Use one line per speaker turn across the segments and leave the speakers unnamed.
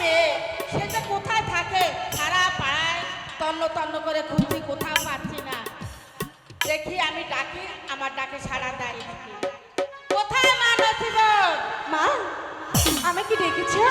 মেয়ে সে যে কোথায় থাকে? সারা পাড়ায় তন্ন তন্ন করে খুঁজছি কোথাও পাচ্ছি না। দেখি আমি ডাকি, আমার ডাকে সারা দেয় কোথায় মা নথিবন
মা আমাকে ডেকেছো?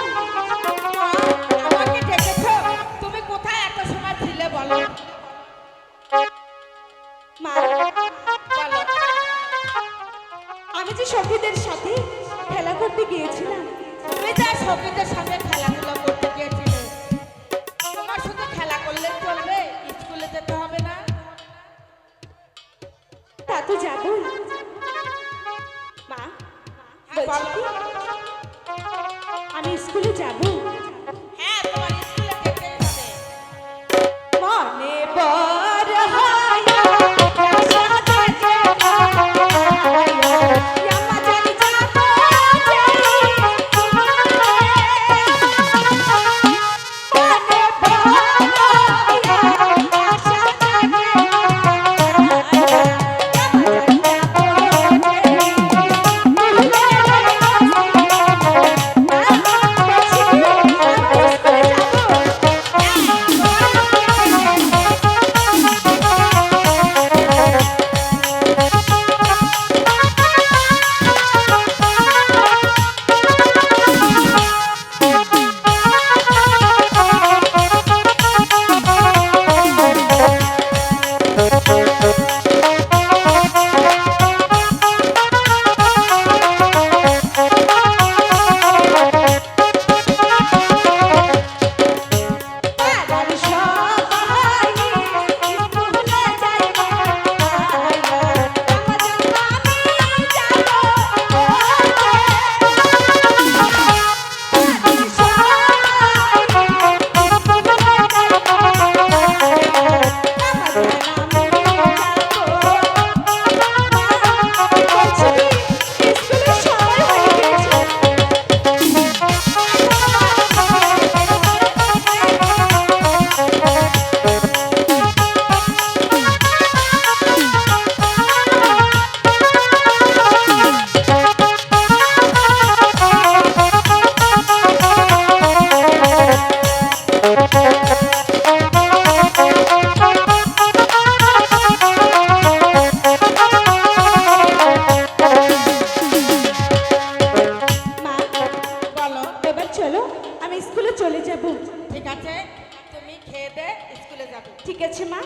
খেয়ে দে স্কুলে যাবে।
ঠিক আছে মা।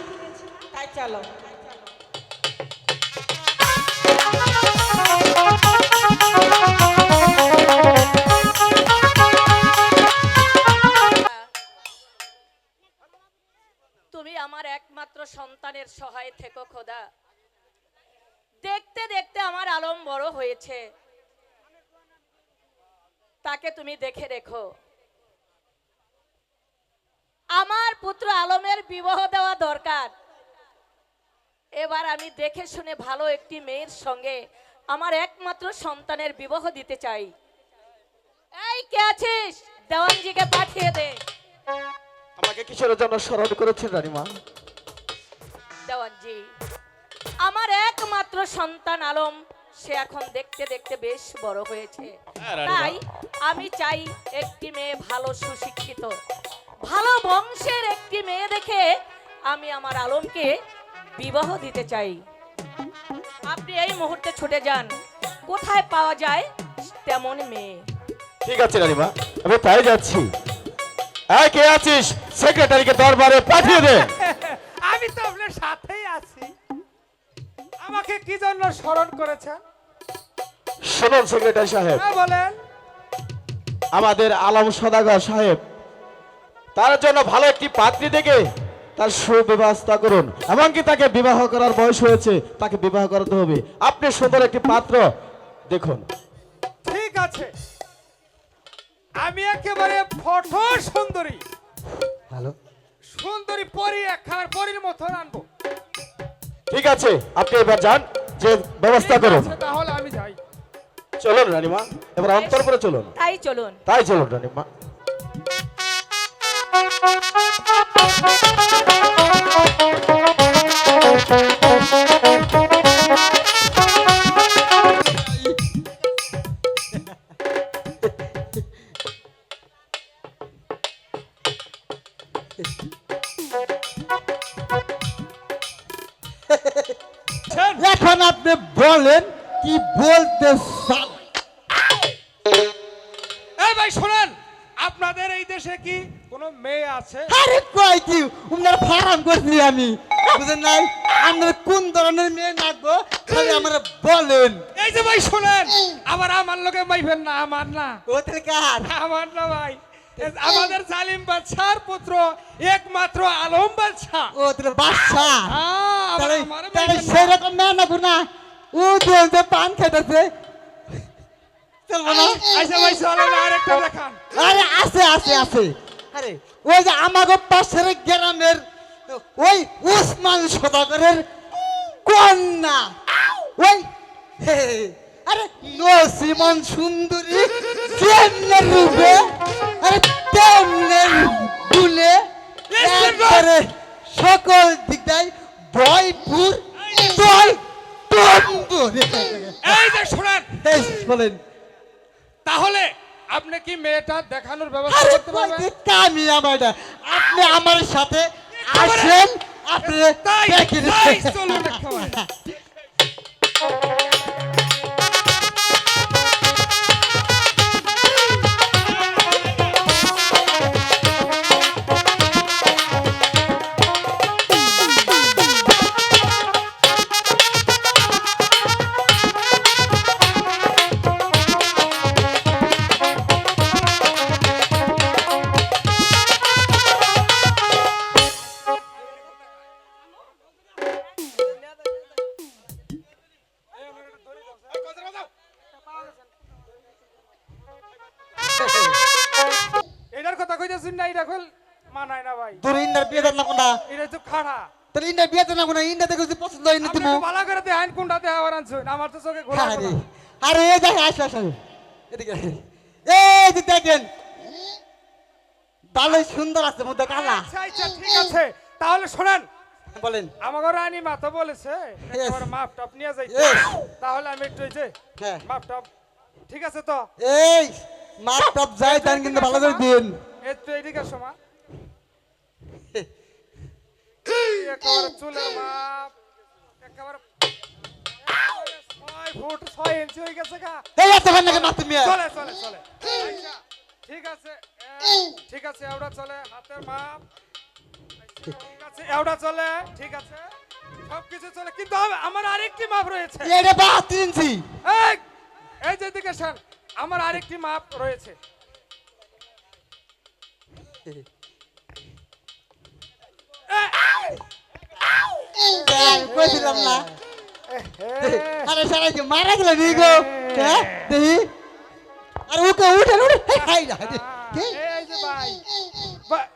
তাই চলো।
তুমি আমার একমাত্র সন্তানের সহায় থেকো খোদা। দেখতে দেখতে আমার আলম বড় হয়েছে। তাকে তুমি দেখে রেখো। আমার পুত্র আলমের বিবাহ দেওয়া দরকার। এবার আমি দেখে শুনে ভালো একটি মেয়ের সঙ্গে আমার একমাত্র সন্তানের বিবাহ দিতে চাই। এই কে আছিস? দেওয়ানজিকে পাঠিয়ে দে।
আমাকে কিসের জন্য স্মরণ করেছেন রানীমা।
দেওয়ানজি আমার একমাত্র সন্তান আলম সে এখন দেখতে দেখতে বেশ বড় হয়েছে।
হ্যাঁ,
তাই আমি চাই একটি মেয়ে ভালো সুশিক্ষিত। ভালো বংশের একটি মেয়ে দেখে আমি আমার আলমকে বিবাহ দিতে চাই। আপনি এই মুহূর্তে ছুটে যান। কোথায় পাওয়া যায় তেমন মেয়ে।
ঠিক আছে রানীমা। আমি তাই যাচ্ছি। এই কে আছিস? সেক্রেটারিকে দরবারে পাঠিয়ে দে।
আমি তো আপনার সাথেই আছি। আমাকে কি জন্য স্মরণ করেছেন?
শুনুন সেক্রেটারি সাহেব।
হ্যাঁ বলেন।
আমাদের আলম সদাগর সাহেব তার জন্য ভালো একটি পাত্রী দেখে তার সুব্যবস্থা করুন। এমনকি তাকে বিবাহ করার বয়স হয়েছে তাকে বিবাহ করাতে হবে। আপনি সুন্দর একটি পাত্র দেখুন।
ঠিক আছে। আমি একেবারে ফটো সুন্দরী।
হ্যালো।
সুন্দরী পরি একখানা পরির মতো আনব।
ঠিক আছে আপনি এবার যান যে ব্যবস্থা করুন।
তাহলে আমি যাই।
চলুন রানীমা এবার অন্তর করে চলুন।
তাই চলুন।
তাই চলুন রানীমা।
এখন আপনি বলেন কি বলতে চান?
এই ভাই শোনেন। আপনাদের এই দেশে কি কোনো মেয়ে আছে?
আরে কই কি? উনার ফার্ম করছি আমি। বুঝেন নাই? আপনার কোন ধরনের মেয়ে লাগবো খালি আমার বলেন।
এই যে ভাই শোনেন। আবার আমার লোকে মাইবেন না আমার না।
ও তাহলে কার?
আমার না ভাই। আমাদের জালিম বাদশার পুত্র একমাত্র আলম বাদশা
ও তাহলে তাহলে
আমার
তাহলে সেরকম মেয়ে না না? ও যে পান খেতেছে। চলবো না।
আচ্ছা ভাই চলেন আরেকটা দেখান।
আরে আছে আছে আছে। আরে ওই যে আমাকে পাশের গ্রামের ওই উসমান সদাগরের কন্যা। ওই আরে নসিমন সুন্দরী কেমনে রূপে আরে তেমনে গুলে একবারে সকল দিকটাই ভয়পুর তয় তম্বুর
এই যে শোনেন।
বলেন।
তাহলে আপনি কি মেয়েটা দেখানোর ব্যবস্থা করতে পারবেন
কইতে কামি আমার এটা। আপনি আমার সাথে আসেন আপনি।
তাই চলুন একেবারে। এটার কথা কইতেছেন না এটা কইল মানায় না ভাই।
তোর ইন্ডার বিয়ে দেন না কোনটা?
এটা তো খাড়া।
তোর ইন্ডার বিয়ে দেন না কোনটা? ইন্ডা দেখে পছন্দ হয় না তুমি।
ভালো করে দেখান কোনটা দেখাবার আনছেন আমার তো চোখে ঘোরা
আরে আরে এই দেখে আসো আসো। এদিকে এই যে দেখেন ভালোই সুন্দর আছে মধ্যে কালা।
আচ্ছা আচ্ছা ঠিক আছে। তাহলে শোনেন
বলেন।
আমাকে রানী মাতা বলেছে একেবারে মাপ টপ নিয়ে যাই তাহলে আমি একটু যে
হ্যাঁ।
মাপ টপ ঠিক আছে তো?
এই মাপ টপ যাই তান কিন্তু ভালো করে দিন
একটু এদিকে সমা একেবারে চুলের মাপ একেবারে ছয় ফুট ছয় ইঞ্চি হয়ে গেছে গা।
এই এত লাগে মাথা মিয়া
চলে চলে চলে। আচ্ছা, ঠিক আছে ঠিক আছে এওটা চলে। হাতের মাপ। ঠিক আছে এওটা চলে ঠিক আছে। সবকিছু চলে কিন্তু আমার আরেকটি মাপ রয়েছে।
এটা ইঞ্চি।
এই আমার আরেকটি মাপ রয়েছে।
কইছিলাম না। আরে সারা কি মারা গেল নি গো। হ্যাঁ দেখি। আরে ওকে উঠে উঠে খাই না কি?
এই যে ভাই। ভাই-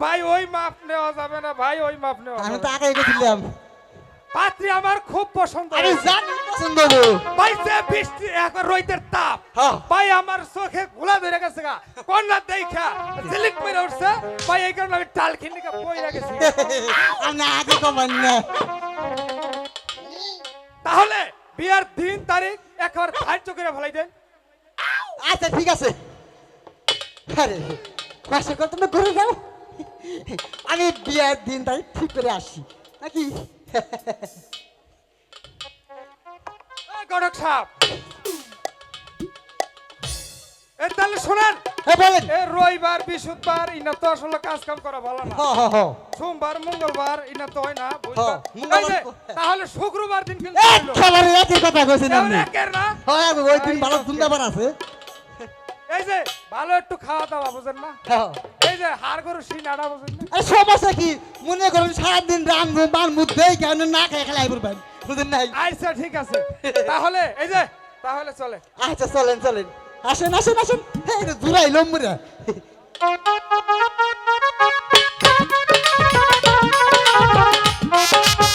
ভাই ওই মাপ নেওয়া যাবে না ভাই ওই মাপ নেওয়া
আমি তো আগে গেছিলাম
পাত্রী আমার খুব পছন্দ
আমি। জানি পছন্দ হব
ভাই যে বৃষ্টি এখন রইতের তাপ।
হ্যাঁ।
ভাই আমার চোখে গোলা ধরে গেছে গা। কন্যা দেখা ঝিলিক মেরে উঠছে। ভাই এই কারণে আমি টাল খিন্ডিকে বই গেছি।
আমি আগে কমান না
তাহলে বিয়ার দিন তারিখ একবার ধার্য করে ফেলাই দেন।
আচ্ছা ঠিক আছে। আরে পাশে কত না ঘুরে যাও। আমি বিয়ের দিন তারিখ ঠিক করে আসি নাকি?
এই সাহেব। এ তাহলে শোনেন।
হ্যাঁ বলেন।
এ রবিবার বৃহস্পতিবার ইনা তো আসলে কাজ কাম করা ভালো না।
হ হ হ
সোমবার মঙ্গলবার ইনা তো হয় না
হ্যাঁ,
তাহলে শুক্রবার দিন কিন্তু।
কথা কইছেন আপনি?
না?
হ্যাঁ ওই দিন ভালো সুন্দর আছে।
এই যে ভালো একটু খাওয়া দাওয়া বুঝেন না? এই যে হাড় গরু সিনাড়া বুঝেন না?
আরে সমস্যা কি? মনে করুন সারাদিন রাম মান কেন না খেয়ে খেলাই নাই?
আচ্ছা ঠিক আছে। তাহলে এই যে তাহলে চলে।
আচ্ছা চলেন চলেন। আসেন আসেন আসেন। এই রে দূরাই লম্বুরা
Thank you.